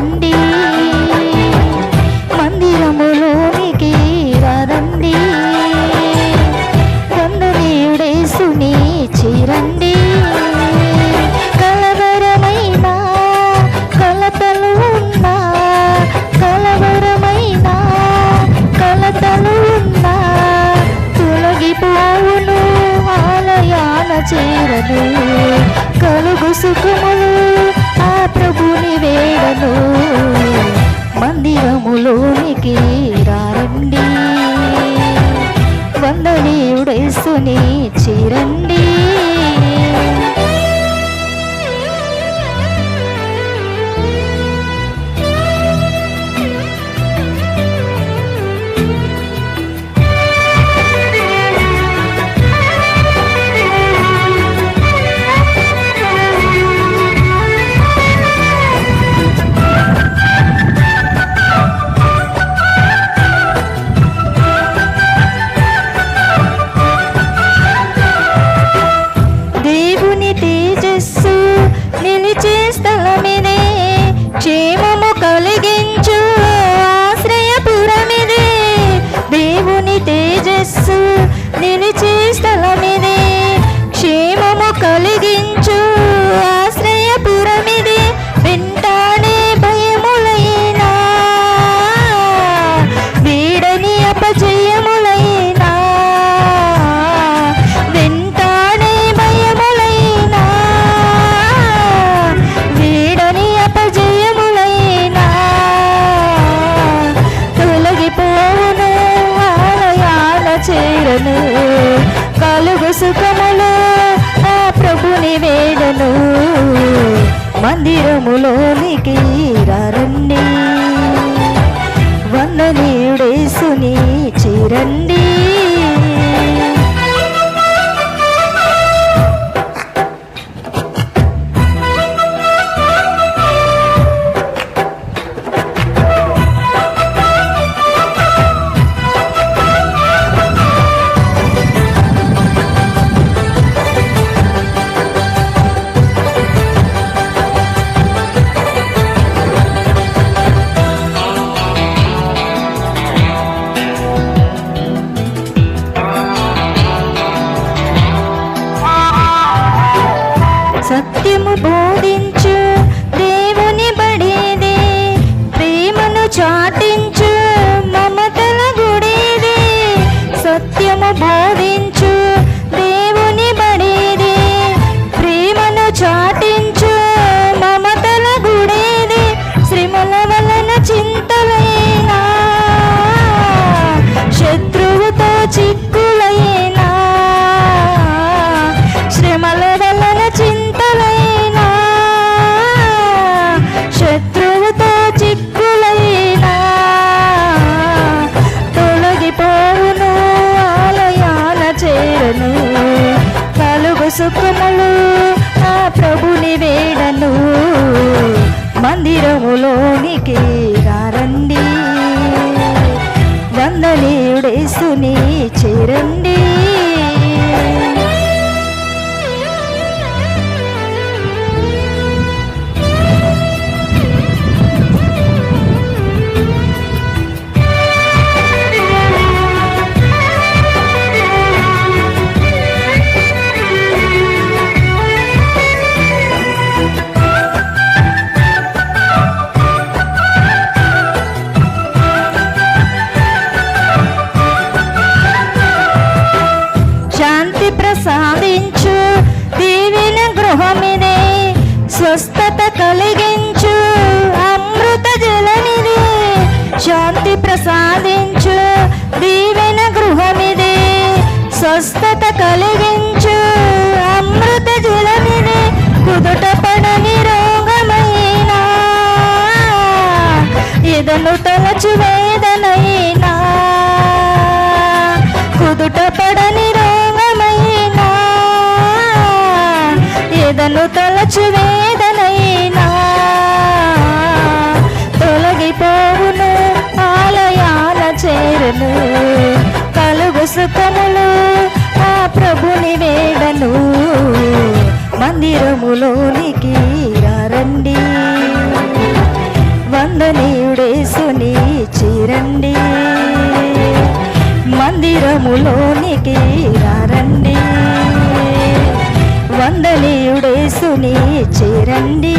రండి. మందిరములోనికి రండి వందనీయుడేసుని చిరండి. కలవరమైన కలతలు ఉన్న కలవరమైన కలతలు ఉన్న తొలగిపోవును ఆలయాన చేరను. కలుగు సుఖములు ఆ ప్రభుని వేడను మందిరములోనికి రారండి. వందనీయుడేసుని చేరండి. సుఖములు ఆ ప్రభుని వేడను. మందిరములోనికి రారండి. వందనీయుడేసుని చిరండి. సత్యము బోధించు సుఖములు ఆ ప్రభుని వేడను మందిరములోనికి రండి వందనీయుడేసుని చేరండి. ప్రసాదించు దీవిన గృహమిదే. స్వస్థత కలిగించు అమృత జలమిదే. శాంతి ప్రసాదించు. దీవెన గృహమిదే. స్వస్థత కలిగించు. అమృత జలమిదే. కుదుట పడని రోగమైనా ఇదను తలచు వేదనైనా. ఎదను వేదనైనా తొలగిపోవును ఆలయాల చేరును. కలుగు సుఖములు ఆ ప్రభుని వేడను మందిరములోనికి రండి వందనీయుడేసుని చీరండి. మందిరములోనికి రండి వందనీయుడేసుని చేరండి